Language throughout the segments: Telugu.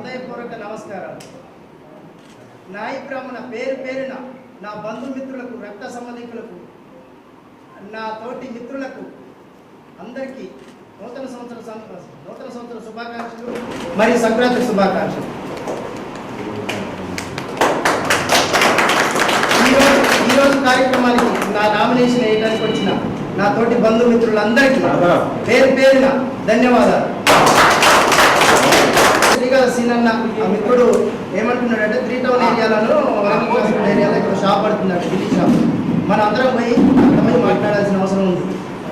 హృదయపూర్వక నమస్కారం నాయి బ్రాహ్మణ పేరు పేరున నా బంధుమిత్రులకు రక్త సంబంధికులకు నా తోటి మిత్రులకు అందరికీ నూతన సంవత్సర నూతన సంవత్సర శుభాకాంక్షలు మరియు సంక్రాంతి శుభాకాంక్షలు. ఈరోజు ఈరోజు కార్యక్రమానికి నా నామినేషన్ వేయడానికి వచ్చిన నా తోటి బంధుమిత్రులందరికీ పేరు పేరున ధన్యవాదాలు. శ్రీకాళ ఆ మిత్రుడు ఏమంటున్నాడంటే త్రీ టౌన్ ఏరియాలను వరంగల్ ఏరియాలో ఇక్కడ షాప్ పడుతున్నాడు ఢిల్లీ షాప్. మన అందరం పోయి పోయి మాట్లాడాల్సిన అవసరం ఉంది.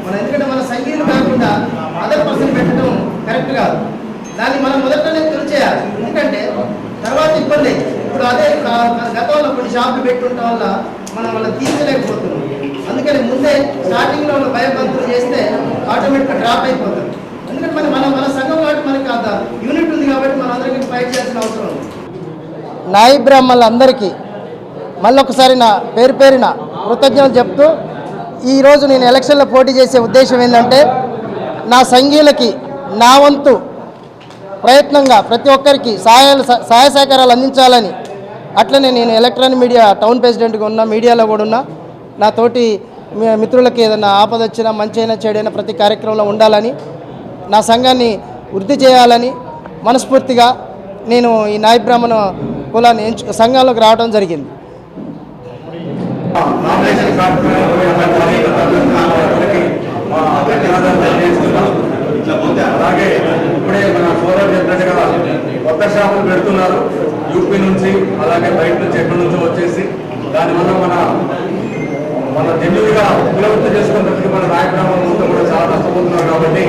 మన ఎందుకంటే మన సంగీతం కాకుండా అదర్ పర్సన్ పెట్టడం కరెక్ట్ కాదు. దాన్ని మనం మొదటనే తుడిచేయాలి. ఎందుకంటే తర్వాత ఇబ్బంది. ఇప్పుడు అదే గతంలో కొన్ని షాపులు పెట్టుండటం వల్ల మనం వాళ్ళ తీర్చలేకపోతున్నాం. అందుకని ముందే స్టార్టింగ్లో వాళ్ళ భయభక్తులు చేస్తే ఆటోమేటిక్గా డ్రాప్ అయిపోతుంది ఎందుకంటే మన మన మన సంఘం కాబట్టి మనకి అంత యూనిట్ నాయి బ్రాహ్మణులందరికీ మళ్ళొకసారి నా పేరు పేరిన కృతజ్ఞతలు చెప్తూ ఈరోజు నేను ఎలక్షన్లో పోటీ చేసే ఉద్దేశం ఏంటంటే నా సంఘీయులకి నా వంతు ప్రయత్నంగా ప్రతి ఒక్కరికి సహాయాలు సహాయ సహకారాలు అందించాలని అట్లనే నేను ఎలక్ట్రానిక్ మీడియా టౌన్ ప్రెసిడెంట్గా ఉన్న మీడియాలో కూడా ఉన్నా నా తోటి మిత్రులకి ఏదైనా ఆపద వచ్చినా మంచి అయినా చెడైనా ప్రతి కార్యక్రమంలో ఉండాలని నా సంఘాన్ని వృద్ధి చేయాలని మనస్ఫూర్తిగా నేను ఈ నాయ బ్రాహ్మణ కులాన్ని ఎంచు సంఘంలోకి రావడం జరిగింది. అలాగే ఇప్పుడే మన సోదరు చెప్పినట్టుగా కొత్త షాపులు పెడుతున్నారు. యూపీ నుంచి అలాగే బయట నుంచి ఎక్కడి నుంచో వచ్చేసి దానివల్ల మన మన జన్యులుగా కులవృత్తి చేసుకున్నప్పటికీ మన నాయకురామం కూడా చాలా నష్టపోతున్నారు కాబట్టి